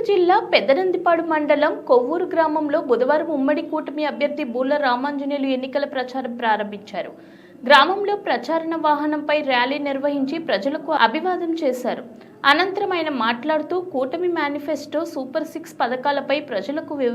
గుంటూరు జిల్లా పెద్దనందిపాడు మండలం కొవ్వూరు గ్రామంలో బుధవారం ఉమ్మడి కూటమి అభ్యర్థి బూల రామాంజనేయులు ఎన్నికల ప్రచారం ప్రారంభించారు. గ్రామంలో ప్రచారణ వాహనంపై ర్యాలీ నిర్వహించి ప్రజలకు అభివాదం చేశారు. అనంతరం ఆయన మాట్లాడుతూ కూటమి మేనిఫెస్టో సూపర్ సిక్స్ పథకాలపై ప్రజలకు వివ